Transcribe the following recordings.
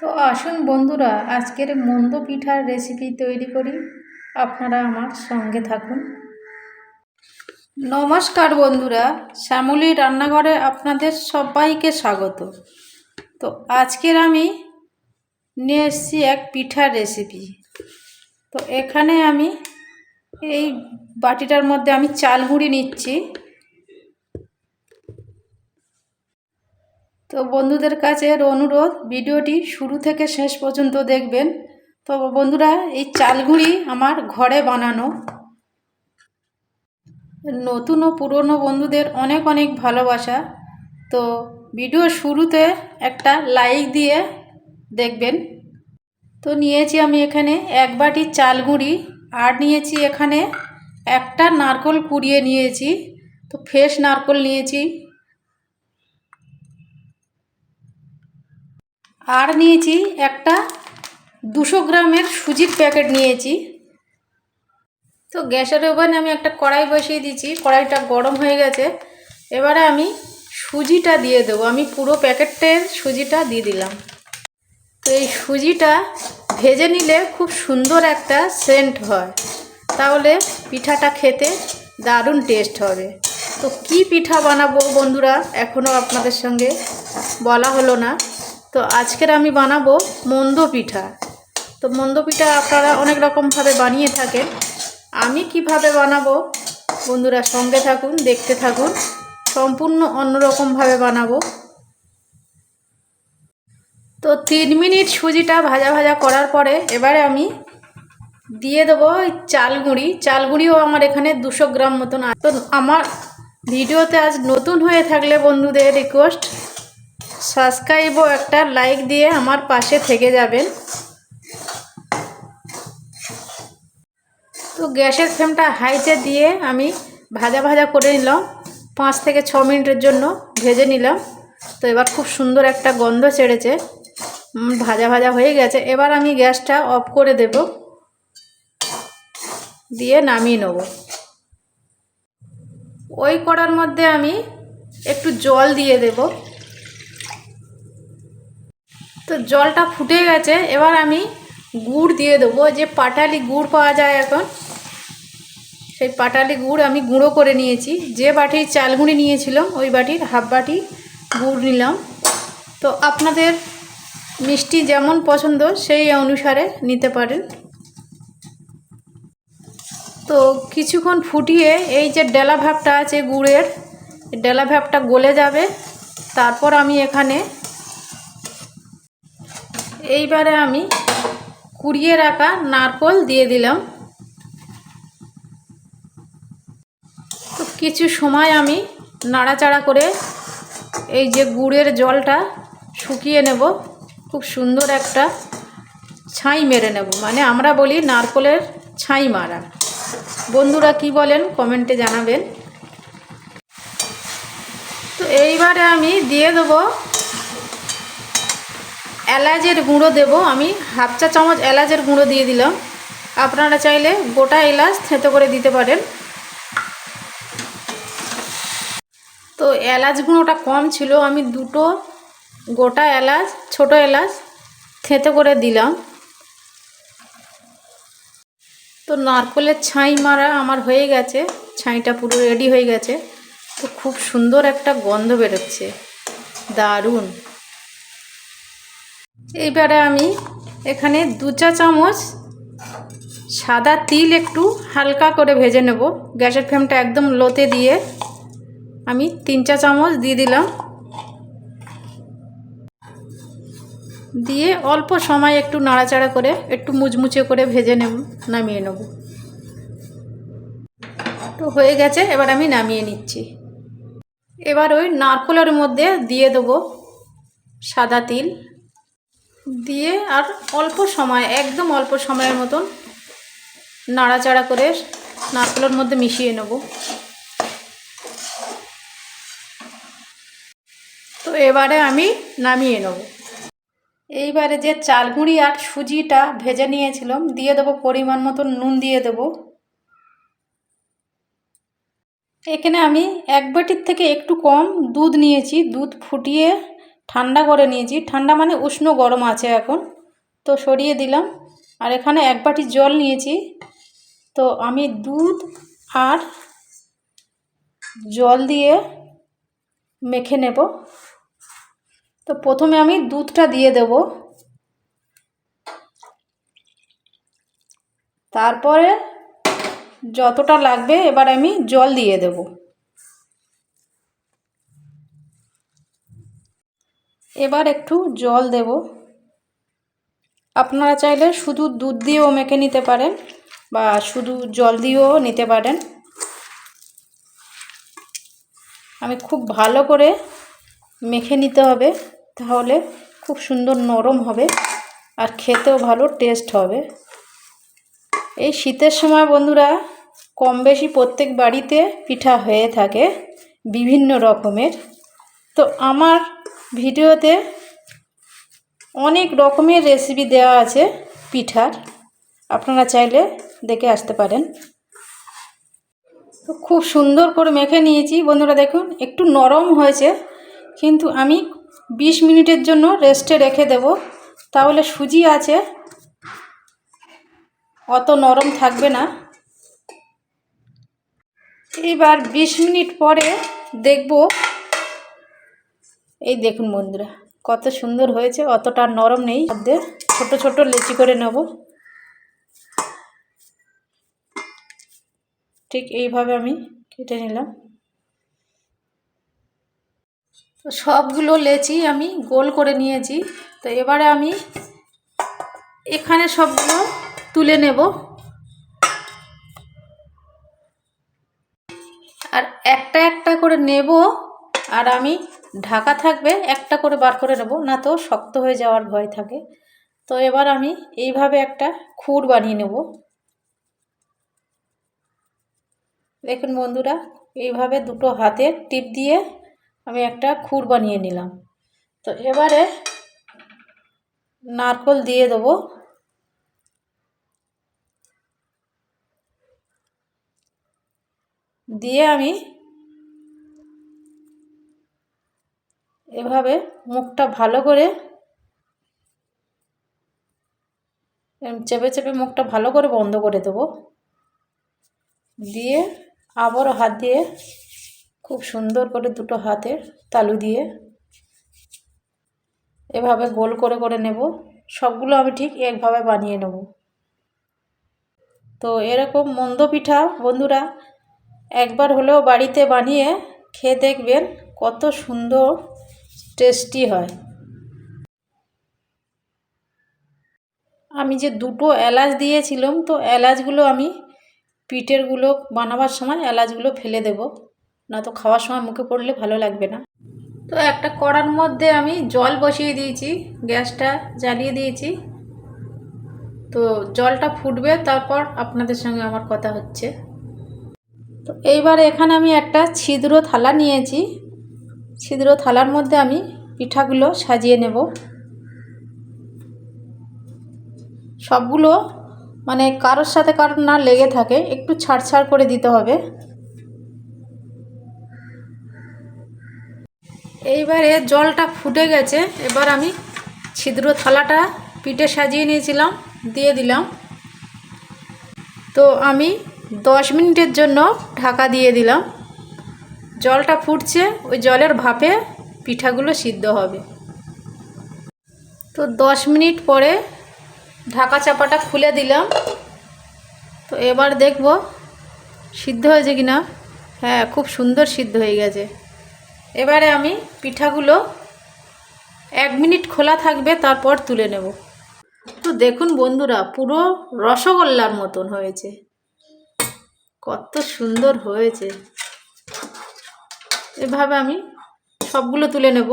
তো আসুন বন্ধুরা, আজকের মন্দ পিঠার রেসিপি তৈরি করি। আপনারা আমার সঙ্গে থাকুন। নমস্কার বন্ধুরা, শ্যামলী রান্নাঘরে আপনাদের সবাইকে স্বাগত। তো আজকের আমি নিয়ে এসেছি এক পিঠার রেসিপি তো এখানে আমি এই বাটিটার মধ্যে আমি চাল গুঁড়ি নিচ্ছি। তো বন্ধুদের কাছে অনুরোধ, ভিডিওটি শুরু থেকে শেষ পর্যন্ত দেখবেন। তো বন্ধুরা, এই চালগুড়ি আমার ঘরে বানানো। নতুন ও পুরনো বন্ধুদের অনেক অনেক ভালোবাসা। তো ভিডিও শুরুতে একটা লাইক দিয়ে দেখবেন। তো নিয়েছি আমি এখানে এক বাটি চাল গুঁড়ি, আর নিয়েছি এখানে একটা নারকল কুড়িয়ে নিয়েছি। তো ফ্রেশ নারকল নিয়েছি। আর নিয়েছি একটা দুশো গ্রামের সুজির প্যাকেট নিয়েছি। তো গ্যাসের ওভেনে আমি একটা কড়াই বসিয়ে দিয়েছি, কড়াইটা গরম হয়ে গেছে। এবারে আমি সুজিটা দিয়ে দেবো। আমি পুরো প্যাকেটের সুজিটা দিয়ে দিলাম। তো এই সুজিটা ভেজে নিলে খুব সুন্দর একটা সেন্ট হয়। তাহলে পিঠাটা খেতে দারুণ টেস্ট হবে। তো কি পিঠা বানাবো বন্ধুরা এখনও আপনাদের সঙ্গে বলা হলো না। তো আজকের আমি বানাবো মন্দ পিঠা। তো মন্দ পিঠা আপনারা অনেক রকমভাবে বানিয়ে থাকেন। আমি কীভাবে বানাবো? বন্ধুরা সঙ্গে থাকুন, দেখতে থাকুন। সম্পূর্ণ অন্যরকমভাবে বানাবো। তো তিন মিনিট সুজিটা ভাজা ভাজা করার পরে এবারে আমি দিয়ে দেবো ওই চাল গুঁড়ি। চাল গুঁড়িও আমার এখানে দুশো গ্রাম মতন তো আমার ভিডিওতে আজ নতুন হয়ে থাকলে বন্ধুদের রিকোয়েস্ট সাবস্ক্রাইব ও একটা লাইক দিয়ে আমার পাশে থেকে যাবেন। তো গ্যাসের ফ্লেমটা হাইতে দিয়ে আমি ভাজা ভাজা করে নিলাম। পাঁচ থেকে ছ মিনিটের জন্য ভেজে নিলাম। তো এবার খুব সুন্দর একটা গন্ধ ছেড়েছে। ভাজা ভাজা হয়ে গেছে। এবার আমি গ্যাসটা অফ করে দেব। দিয়ে নামিয়ে নেব। ওই কড়ার মধ্যে আমি একটু জল দিয়ে দেবো। তো জলটা ফুটে গেছে, এবার আমি গুড় দিয়ে দেবো। যে পাটালি গুড় পাওয়া যায় এখন, সেই পাটালি গুড় আমি গুঁড়ো করে নিয়েছি। যে বাটির চাল গুঁড়ি নিয়েছিলাম, ওই বাটির হাফ বাটি গুড় নিলাম। তো আপনাদের মিষ্টি যেমন পছন্দ, সেই অনুসারে নিতে পারেন। তো কিছুক্ষণ ফুটিয়ে, এই যে ডেলা ভাবটা আছে গুড়ের, ডেলা ভাবটা গলে যাবে। তারপর আমি এখানে এইবারে আমি কুড়িয়ে রাখা নারকল দিয়ে দিলাম। কিছু সময় আমি নাড়াচাড়া করে এই যে গুড়ের জলটা শুকিয়ে নেব, খুব সুন্দর একটা ছাই মেরে নেব। মানে আমরা বলি নারকলের ছাই মারা। বন্ধুরা কি বলেন কমেন্টে জানাবেন। তো এইবারে আমি দিয়ে দেবো এলাচের গুঁড়ো দেব, আমি হাফ চা চামচ এলাচের গুঁড়ো দিয়ে দিলাম। আপনারা চাইলে গোটা এলাচ থেঁতো করে দিতে পারেন। তো এলাচ গুঁড়োটা কম ছিল, আমি দুটো গোটা এলাচ, ছোট এলাচ থেঁতো করে দিলাম। তো নারকলের ছাই মারা আমার হয়ে গেছে, ছাইটা পুরো রেডি হয়ে গেছে। তো খুব সুন্দর একটা গন্ধ বেরোচ্ছে, দারুণ। এইবারে আমি এখানে দু চা চামচ সাদা তিল একটু হালকা করে ভেজে নেব। গ্যাসের ফ্লেমটা একদম লোতে দিয়ে আমি তিন চা চামচ দিয়ে দিলাম। দিয়ে অল্প সময় একটু নাড়াচাড়া করে একটু মুচমুচে করে ভেজে নেব, নামিয়ে নেব। তো হয়ে গেছে, এবার আমি নামিয়ে নিচ্ছি। এবার ওই নারকলের মধ্যে দিয়ে দেবো সাদা তিল। দিয়ে আর অল্প সময়, একদম অল্প সময়ের মতন নাড়াচাড়া করে নারকেলের মধ্যে মিশিয়ে নেব। তো এবারে আমি নামিয়ে নেব। এইবারে যে চালগুঁড়ি আর সুজিটা ভেজে নিয়েছিলাম, দিয়ে দেবো পরিমাণ মতন নুন দিয়ে দেবো। এখানে আমি এক বাটির থেকে একটু কম দুধ নিয়েছি, দুধ ফুটিয়ে ঠান্ডা করে নিয়েছি। ঠান্ডা মানে উষ্ণ গরম আছে এখন। তো সরিয়ে দিলাম। আর এখানে এক বাটি জল নিয়েছি। তো আমি দুধ আর জল দিয়ে মেখে নেব। তো প্রথমে আমি দুধটা দিয়ে দেব। তারপরে যতটা লাগবে এবার আমি জল দিয়ে দেব। এবার একটু জল দেব। আপনারা চাইলে শুধু দুধ দিয়েও মেখে নিতে পারেন বা শুধু জল দিয়েও নিতে পারেন। আমি খুব ভালো করে মেখে নিতে হবে, তাহলে খুব সুন্দর নরম হবে আর খেতেও ভালো টেস্ট হবে। এই শীতের সময় বন্ধুরা কম বেশি প্রত্যেক বাড়িতে পিঠা হয়ে থাকে বিভিন্ন রকমের। তো আমার ভিডিওতে অনেক রকমের রেসিপি দেওয়া আছে পিঠার। আপনারা চাইলে দেখে আসতে পারেন। তো খুব সুন্দর করে মেখে নিয়েছি। বন্ধুরা দেখুন, একটু নরম হয়েছে, কিন্তু আমি বিশ মিনিটের জন্য রেস্টে রেখে দেব। তাহলে সুজি আছে, অত নরম থাকবে না। এবার বিশ মিনিট পরে দেখব এই দেখুন বন্ধুরা, কত সুন্দর হয়েছে, অতটা নরম নেই। মধ্যে ছোট ছোট লেচি করে নেব। ঠিক এইভাবে আমি কেটে নিলাম। তো সবগুলো লেচি আমি গোল করে নিয়েছি। তো এবারে আমি এখানে সবগুলো তুলে নেব। আর একটা একটা করে নেব। আর আমি ঢাকা থাকবে, একটা করে বার করে নেব, না তো শক্ত হয়ে যাওয়ার ভয় থাকে। তো এবার আমি এইভাবে একটা খুর বানিয়ে নেব। দেখুন বন্ধুরা, এইভাবে দুটো হাতের টিপ দিয়ে আমি একটা খুর বানিয়ে নিলাম। তো এবারে নারকল দিয়ে দেবো। দিয়ে আমি এভাবে মুখটা ভালো করে চেপে চেপে মুখটা ভালো করে বন্ধ করে দেবো। দিয়ে আবারও হাত দিয়ে খুব সুন্দর করে দুটো হাতের তালু দিয়ে এভাবে গোল করে করে নেব। সবগুলো আমি ঠিক একভাবে বানিয়ে নেব। তো এরকম মন্দ পিঠা বন্ধুরা একবার হলেও বাড়িতে বানিয়ে খেয়ে দেখবেন কত সুন্দর টেস্টি হয়। আমি যে দুটো এলাচ দিয়েছিলাম, তো এলাচগুলো আমি পিঠেরগুলো বানাবার সময় এলাচগুলো ফেলে দেব। না তো খাওয়ার সময় মুখে পড়লে ভালো লাগবে না। তো একটা কড়ার মধ্যে আমি জল বসিয়ে দিয়েছি, গ্যাসটা জ্বালিয়ে দিয়েছি। তো জলটা ফুটবে, তারপর আপনাদের সঙ্গে আমার কথা হচ্ছে। তো এইবার এখানে আমি একটা ছিদ্র থালা নিয়েছি। ছিদ্র থালার মধ্যে আমি পিঠাগুলো সাজিয়ে নেব। সবগুলো মানে কারোর সাথে কারোর না লেগে থাকে, একটু ছাড় ছাড় করে দিতে হবে। এইবারে জলটা ফুটে গেছে, এবার আমি ছিদ্র থালাটা পিঠে সাজিয়ে নিয়েছিলাম, দিয়ে দিলাম। তো আমি দশ মিনিটের জন্য ঢাকা দিয়ে দিলাম। জলটা ফুটছে, ওই জলের ভাপে পিঠাগুলো সিদ্ধ হবে। তো দশ মিনিট পরে ঢাকা চাপাটা খুলে দিলাম। তো এবার দেখব সিদ্ধ হয়েছে কি না হ্যাঁ খুব সুন্দর সিদ্ধ হয়ে গেছে। এবারে আমি পিঠাগুলো এক মিনিট খোলা থাকবে, তারপর তুলে নেব। তো দেখুন বন্ধুরা, পুরো রসগোল্লার মতন হয়েছে। কত সুন্দর হয়েছে। এভাবে আমি সবগুলো তুলে নেব।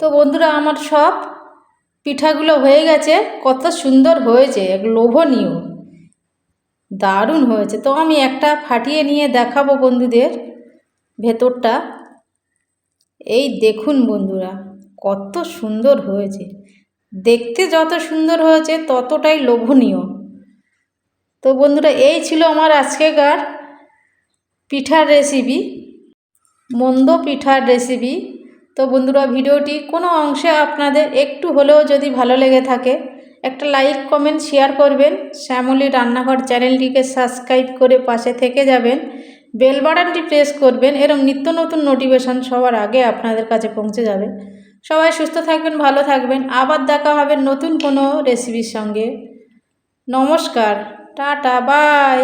তো বন্ধুরা, আমার সব পিঠাগুলো হয়ে গেছে। কত সুন্দর হয়েছে লোভনীয়। দারুণ হয়েছে। তো আমি একটা ফাটিয়ে নিয়ে দেখাবো বন্ধুদের ভেতরটা। এই দেখুন বন্ধুরা, কত সুন্দর হয়েছে। দেখতে যত সুন্দর হয়েছে, ততটাই লোভনীয়। তো বন্ধুরা, এই ছিল আমার আজকেকার পিঠার রেসিপি মন্দ পিঠার রেসিপি তো বন্ধুরা, ভিডিওটি কোনো অংশে আপনাদের একটু হলেও যদি ভালো লেগে থাকে, একটা লাইক কমেন্ট শেয়ার করবেন। শ্যামলী রান্নাঘর চ্যানেলটিকে সাবস্ক্রাইব করে পাশে থেকে যাবেন। বেল বাটনটি প্রেস করবেন, এরম নিত্য নতুন নোটিফিকেশান সবার আগে আপনাদের কাছে পৌঁছে যাবে। সবাই সুস্থ থাকবেন, ভালো থাকবেন। আবার দেখা হবে নতুন কোনো রেসিপির সঙ্গে। নমস্কার, টাটা বাই